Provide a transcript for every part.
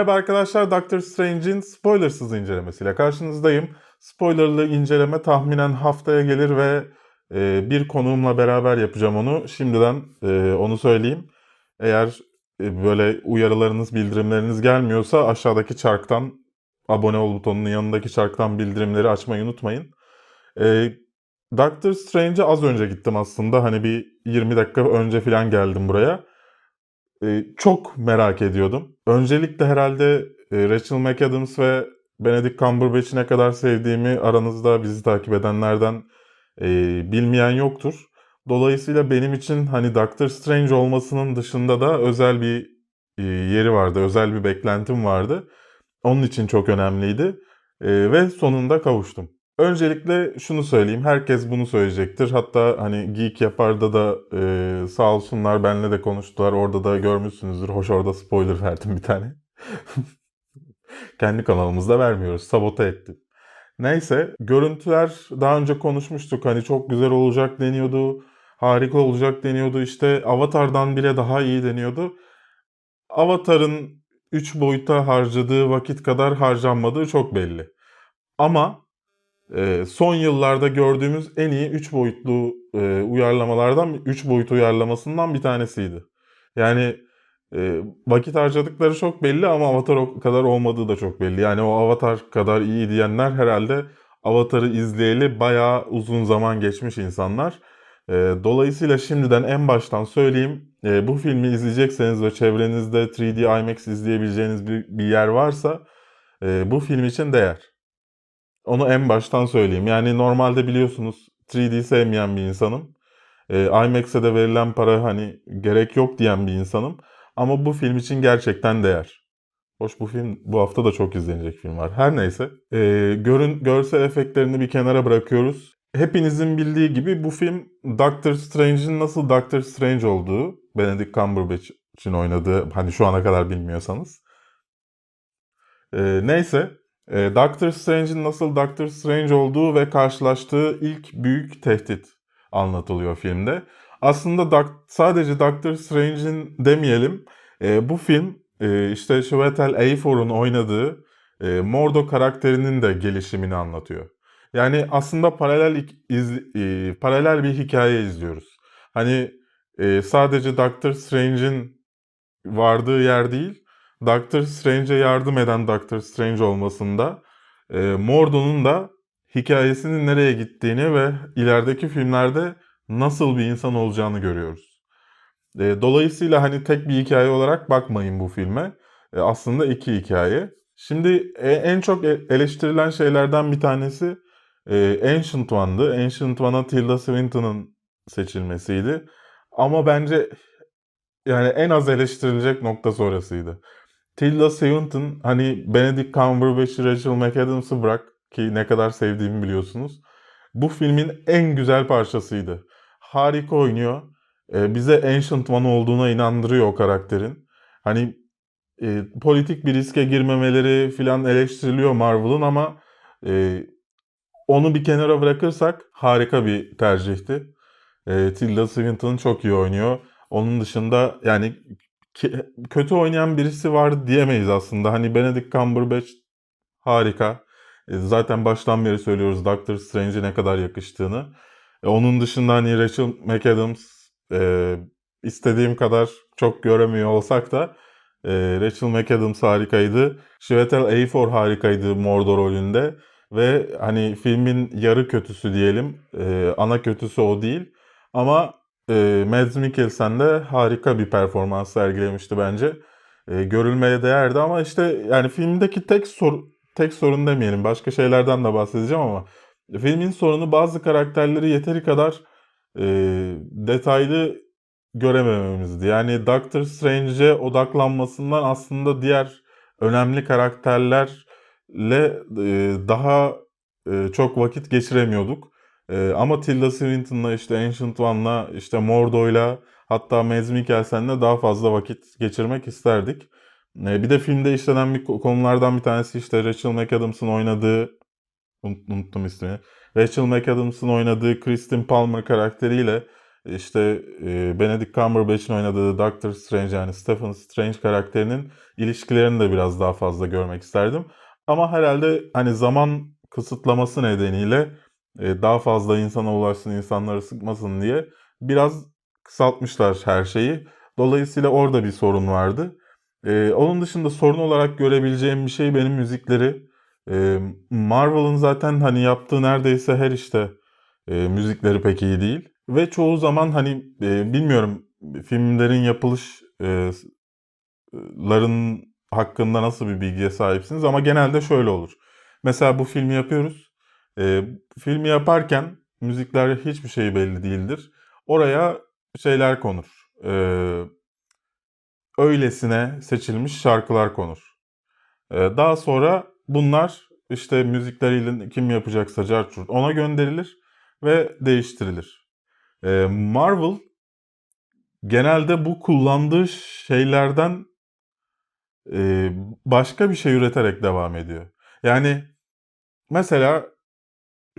Merhaba arkadaşlar, Doctor Strange'in spoilersız incelemesiyle karşınızdayım. Spoilerlı inceleme tahminen haftaya gelir ve e, bir konuğumla beraber yapacağım onu. Şimdiden e, onu söyleyeyim. Eğer e, böyle uyarılarınız, bildirimleriniz gelmiyorsa aşağıdaki çarktan abone ol butonunun yanındaki çarktan bildirimleri açmayı unutmayın. E, Doctor Strange'e az önce gittim aslında. Hani bir 20 dakika önce falan geldim buraya. E, çok merak ediyordum. Öncelikle herhalde e, Rachel McAdams ve Benedict Cumberbatch'i ne kadar sevdiğimi aranızda bizi takip edenlerden e, bilmeyen yoktur. Dolayısıyla benim için hani Doctor Strange olmasının dışında da özel bir e, yeri vardı, özel bir beklentim vardı. Onun için çok önemliydi E, ve sonunda kavuştum. Öncelikle şunu söyleyeyim, herkes bunu söyleyecektir. Hatta hani Geek Yapar'da da e, sağ olsunlar benle de konuştular. Orada da görmüşsünüzdür. Hoş orada spoiler verdim bir tane. Kendi kanalımızda vermiyoruz. Sabote ettim. Neyse görüntüler daha önce konuşmuştuk. Hani çok güzel olacak deniyordu. Harika olacak deniyordu. İşte Avatar'dan bile daha iyi deniyordu. Avatar'ın 3 boyuta harcadığı vakit kadar harcanmadığı çok belli. Ama son yıllarda gördüğümüz en iyi 3 boyutlu e, uyarlamalardan 3 boyut uyarlamasından bir tanesiydi. Yani e, vakit harcadıkları çok belli ama Avatar o kadar olmadığı da çok belli. Yani o Avatar kadar iyi diyenler herhalde Avatar'ı izleyeli bayağı uzun zaman geçmiş insanlar. E, dolayısıyla şimdiden en baştan söyleyeyim. E, bu filmi izleyecekseniz ve çevrenizde 3D IMAX izleyebileceğiniz bir, yer varsa bu film için değer. Onu en baştan söyleyeyim. Yani normalde biliyorsunuz 3D sevmeyen bir insanım. E, IMAX'e de verilen para hani gerek yok diyen bir insanım. Ama bu film için gerçekten değer. Hoş bu film bu hafta da çok izlenecek film var. Her neyse. E, görün, görsel efektlerini bir kenara bırakıyoruz. Hepinizin bildiği gibi bu film Doctor Strange'in nasıl Doctor Strange olduğu, Benedict Cumberbatch'in oynadığı, hani şu ana kadar bilmiyorsanız. E, neyse, Doctor Strange'in nasıl Doctor Strange olduğu ve karşılaştığı ilk büyük tehdit anlatılıyor filmde. Aslında sadece Doctor Strange'in demeyelim, e, bu film e, işte Chiwetel Ejiofor'un oynadığı e, Mordo karakterinin de gelişimini anlatıyor. Yani aslında paralel iz- paralel bir hikaye izliyoruz. Hani sadece Doctor Strange'in vardığı yer değil, Doctor Strange'e yardım eden Doctor Strange olmasında e, Mordo'nun da hikayesinin nereye gittiğini ve ilerideki filmlerde nasıl bir insan olacağını görüyoruz. E, dolayısıyla hani tek bir hikaye olarak bakmayın bu filme. E, aslında iki hikaye. Şimdi e, en çok e- eleştirilen şeylerden bir tanesi e, Ancient One'dı. Ancient One'a Tilda Swinton'ın seçilmesiydi. Ama bence yani en az eleştirilecek nokta sonrasıydı. Tilda Swinton hani Benedict Cumberbatch'i, Rachel McAdams'ı bırak ki ne kadar sevdiğimi biliyorsunuz. Bu filmin en güzel parçasıydı. Harika oynuyor. Ee, bize Ancient One olduğuna inandırıyor o karakterin. Hani e, politik bir riske girmemeleri filan eleştiriliyor Marvel'ın ama e, onu bir kenara bırakırsak harika bir tercihti. E, Tilda Swinton çok iyi oynuyor. Onun dışında yani kötü oynayan birisi var diyemeyiz aslında. Hani Benedict Cumberbatch harika. E, Zaten baştan beri söylüyoruz Doctor Strange'e ne kadar yakıştığını. E, Onun dışında hani Rachel McAdams e, istediğim kadar çok göremiyor olsak da Rachel McAdams harikaydı. Chiwetel Ejiofor harikaydı Mordor rolünde. Ve hani filmin yarı kötüsü diyelim. Ana kötüsü o değil. Ama e, Mads Mikkelsen de harika bir performans sergilemişti bence. E, görülmeye değerdi ama işte yani filmdeki tek sor tek sorun demeyelim. Başka şeylerden de bahsedeceğim ama filmin sorunu bazı karakterleri yeteri kadar e, detaylı göremememizdi. Yani Doctor Strange'e odaklanmasından aslında diğer önemli karakterlerle e, daha e, çok vakit geçiremiyorduk. E, ama Tilda Swinton'la işte Ancient One'la işte Mordo'yla hatta Mads Mikkelsen'le daha fazla vakit geçirmek isterdik. E, bir de filmde işlenen bir konulardan bir tanesi işte Rachel McAdams'ın oynadığı unut- unuttum ismini. Rachel McAdams'ın oynadığı Kristen Palmer karakteriyle işte e, Benedict Cumberbatch'in oynadığı Doctor Strange yani Stephen Strange karakterinin ilişkilerini de biraz daha fazla görmek isterdim. Ama herhalde hani zaman kısıtlaması nedeniyle daha fazla insana ulaşsın, insanları sıkmasın diye biraz kısaltmışlar her şeyi. Dolayısıyla orada bir sorun vardı. E, onun dışında sorun olarak görebileceğim bir şey benim müzikleri. E, Marvel'ın zaten hani yaptığı neredeyse her işte e, müzikleri pek iyi değil. Ve çoğu zaman hani e, bilmiyorum filmlerin yapılış e, hakkında nasıl bir bilgiye sahipsiniz ama genelde şöyle olur. Mesela bu filmi yapıyoruz. E, filmi yaparken müzikler hiçbir şey belli değildir. Oraya şeyler konur. E, öylesine seçilmiş şarkılar konur. E, daha sonra bunlar işte müzikleriyle kim yapacaksa carçurt ona gönderilir ve değiştirilir. E, Marvel genelde bu kullandığı şeylerden e, başka bir şey üreterek devam ediyor. Yani mesela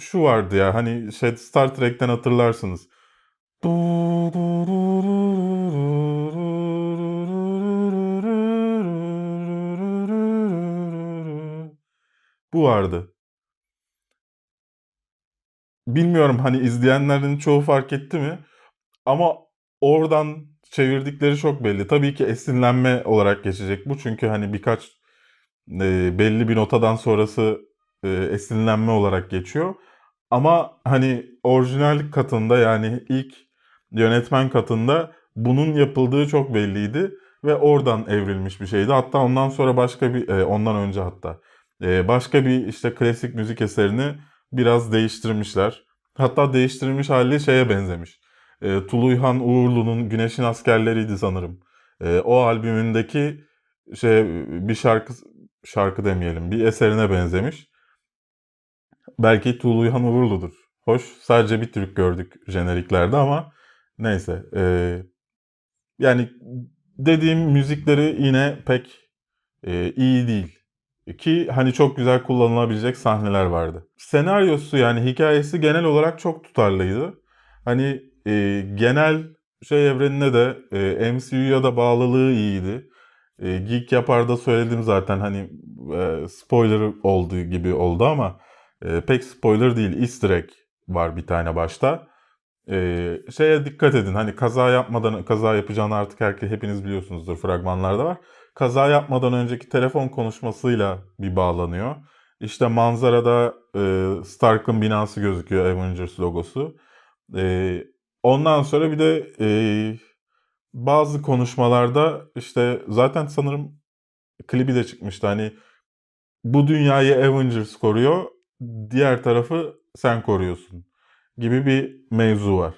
şu vardı ya hani şey Star Trek'ten hatırlarsınız. Bu vardı. Bilmiyorum hani izleyenlerin çoğu fark etti mi? Ama oradan çevirdikleri çok belli. Tabii ki esinlenme olarak geçecek bu. Çünkü hani birkaç e, belli bir notadan sonrası e, esinlenme olarak geçiyor. Ama hani orijinal katında yani ilk yönetmen katında bunun yapıldığı çok belliydi ve oradan evrilmiş bir şeydi. Hatta ondan sonra başka bir e, ondan önce hatta e, başka bir işte klasik müzik eserini biraz değiştirmişler. Hatta değiştirilmiş hali şeye benzemiş. E, Tuluyhan Uğurlu'nun Güneşin Askerleriydi sanırım. E, o albümündeki şey bir şarkı şarkı demeyelim bir eserine benzemiş. Belki Tuluyhan Uğurlu'dur. Hoş sadece bir Türk gördük jeneriklerde ama neyse. E, yani dediğim müzikleri yine pek e, iyi değil. Ki hani çok güzel kullanılabilecek sahneler vardı. Senaryosu yani hikayesi genel olarak çok tutarlıydı. Hani e, genel şey evrenine de e, MCU'ya da bağlılığı iyiydi. E, Geek Yapar'da söyledim zaten hani e, spoiler olduğu gibi oldu ama e, pek spoiler değil. Easter egg var bir tane başta. E, şeye dikkat edin hani kaza yapmadan kaza yapacağını artık herkes hepiniz biliyorsunuzdur fragmanlarda var. Kaza yapmadan önceki telefon konuşmasıyla bir bağlanıyor. İşte manzarada e, Stark'ın binası gözüküyor Avengers logosu. E, ondan sonra bir de e, bazı konuşmalarda işte zaten sanırım klibi de çıkmıştı. Hani bu dünyayı Avengers koruyor, diğer tarafı sen koruyorsun gibi bir mevzu var.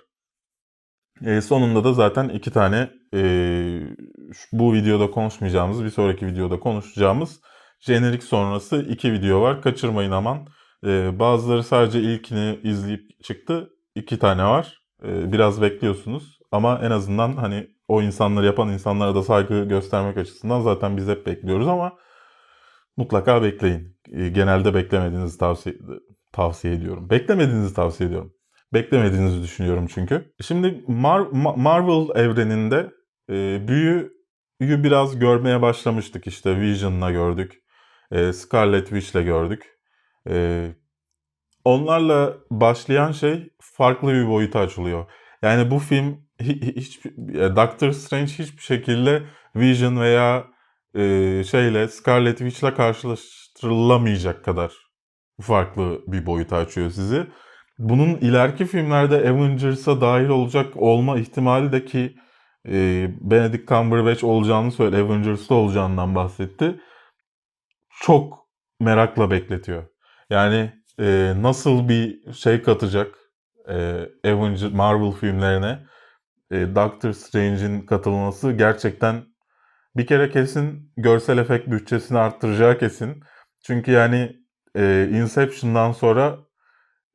E, sonunda da zaten iki tane e, bu videoda konuşmayacağımız, bir sonraki videoda konuşacağımız jenerik sonrası iki video var. Kaçırmayın aman. E, bazıları sadece ilkini izleyip çıktı. İki tane var. E, biraz bekliyorsunuz. Ama en azından hani o insanları yapan insanlara da saygı göstermek açısından zaten biz hep bekliyoruz ama mutlaka bekleyin. E, genelde beklemediğinizi tavsiye, tavsiye ediyorum. Beklemediğinizi tavsiye ediyorum. Beklemediğinizi düşünüyorum çünkü. Şimdi Mar- Marvel evreninde e, büyüyü biraz görmeye başlamıştık. İşte Vision'la gördük. E, Scarlet Witch'le gördük. E, onlarla başlayan şey farklı bir boyuta açılıyor. Yani bu film hiç Doctor Strange hiçbir şekilde Vision veya e, şeyle Scarlet Witch'le karşılaştırılamayacak kadar farklı bir boyuta açıyor sizi. Bunun ileriki filmlerde Avengers'a dahil olacak olma ihtimali de ki e, Benedict Cumberbatch olacağını söyle, Avengers'ta olacağından bahsetti. Çok merakla bekletiyor. Yani e, nasıl bir şey katacak e, Avenger, Marvel filmlerine e, Doctor Strange'in katılması gerçekten bir kere kesin görsel efekt bütçesini arttıracağı kesin. Çünkü yani e, Inception'dan sonra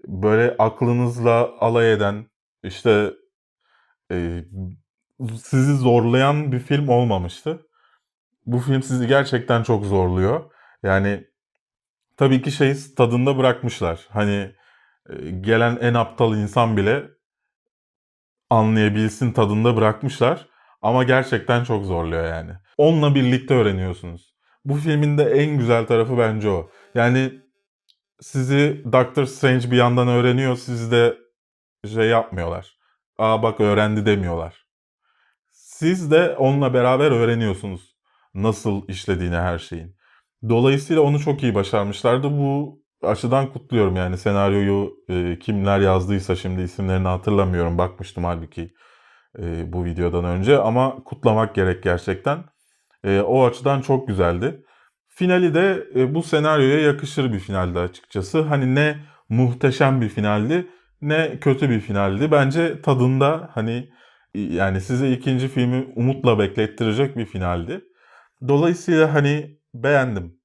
böyle aklınızla alay eden işte e, sizi zorlayan bir film olmamıştı. Bu film sizi gerçekten çok zorluyor. Yani tabii ki şey tadında bırakmışlar. Hani e, gelen en aptal insan bile anlayabilsin tadında bırakmışlar. Ama gerçekten çok zorluyor yani. Onunla birlikte öğreniyorsunuz. Bu filmin de en güzel tarafı bence o. Yani sizi Doctor Strange bir yandan öğreniyor, sizi de şey yapmıyorlar. Aa bak öğrendi demiyorlar. Siz de onunla beraber öğreniyorsunuz nasıl işlediğini her şeyin. Dolayısıyla onu çok iyi başarmışlardı. Bu açıdan kutluyorum yani senaryoyu e, kimler yazdıysa şimdi isimlerini hatırlamıyorum. Bakmıştım halbuki e, bu videodan önce ama kutlamak gerek gerçekten. E, o açıdan çok güzeldi. Finali de e, bu senaryoya yakışır bir finaldi açıkçası. Hani ne muhteşem bir finaldi ne kötü bir finaldi. Bence tadında hani yani size ikinci filmi umutla beklettirecek bir finaldi. Dolayısıyla hani beğendim.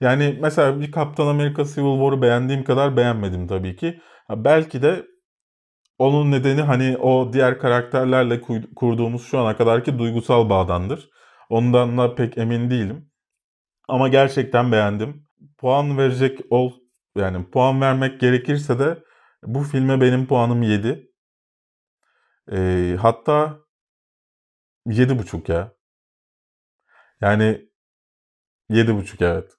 Yani mesela bir Kaptan Amerika Civil War'u beğendiğim kadar beğenmedim tabii ki. Belki de onun nedeni hani o diğer karakterlerle kurduğumuz şu ana kadarki duygusal bağdandır. Ondan da pek emin değilim. Ama gerçekten beğendim. Puan verecek ol yani puan vermek gerekirse de bu filme benim puanım 7. Ee, hatta 7,5 ya. Yani 7,5 evet.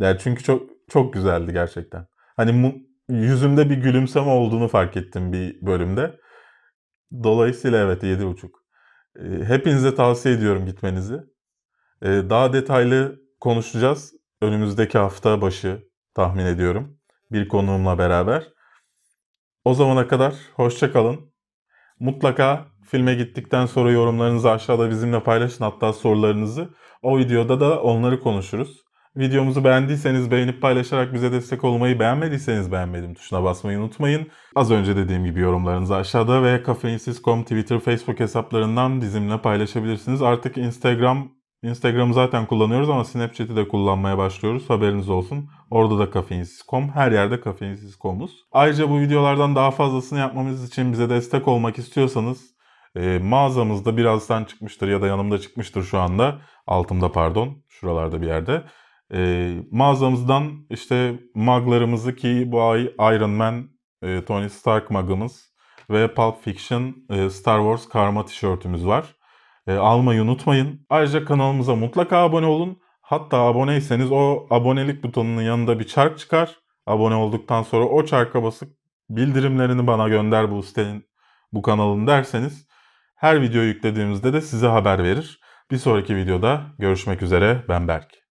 Yani çünkü çok çok güzeldi gerçekten. Hani mu- yüzümde bir gülümseme olduğunu fark ettim bir bölümde. Dolayısıyla evet 7,5. Ee, hepinize tavsiye ediyorum gitmenizi. Ee, daha detaylı konuşacağız. Önümüzdeki hafta başı tahmin ediyorum. Bir konuğumla beraber. O zamana kadar hoşça kalın. Mutlaka filme gittikten sonra yorumlarınızı aşağıda bizimle paylaşın hatta sorularınızı. O videoda da onları konuşuruz. Videomuzu beğendiyseniz beğenip paylaşarak bize destek olmayı, beğenmediyseniz beğenmedim tuşuna basmayı unutmayın. Az önce dediğim gibi yorumlarınızı aşağıda ve kafeinsiz.com, Twitter, Facebook hesaplarından bizimle paylaşabilirsiniz. Artık Instagram Instagram'ı zaten kullanıyoruz ama Snapchat'i de kullanmaya başlıyoruz. Haberiniz olsun. Orada da kafeinsiz.com. Her yerde kafeinsiz.com'uz. Ayrıca bu videolardan daha fazlasını yapmamız için bize destek olmak istiyorsanız e, mağazamızda birazdan çıkmıştır ya da yanımda çıkmıştır şu anda. Altımda pardon. Şuralarda bir yerde. E, mağazamızdan işte muglarımızı ki bu ay Iron Man, e, Tony Stark mugımız ve Pulp Fiction e, Star Wars karma tişörtümüz var. E, almayı unutmayın. Ayrıca kanalımıza mutlaka abone olun. Hatta aboneyseniz o abonelik butonunun yanında bir çark çıkar. Abone olduktan sonra o çarka basıp bildirimlerini bana gönder bu sitenin, bu kanalın derseniz her video yüklediğimizde de size haber verir. Bir sonraki videoda görüşmek üzere ben Berk.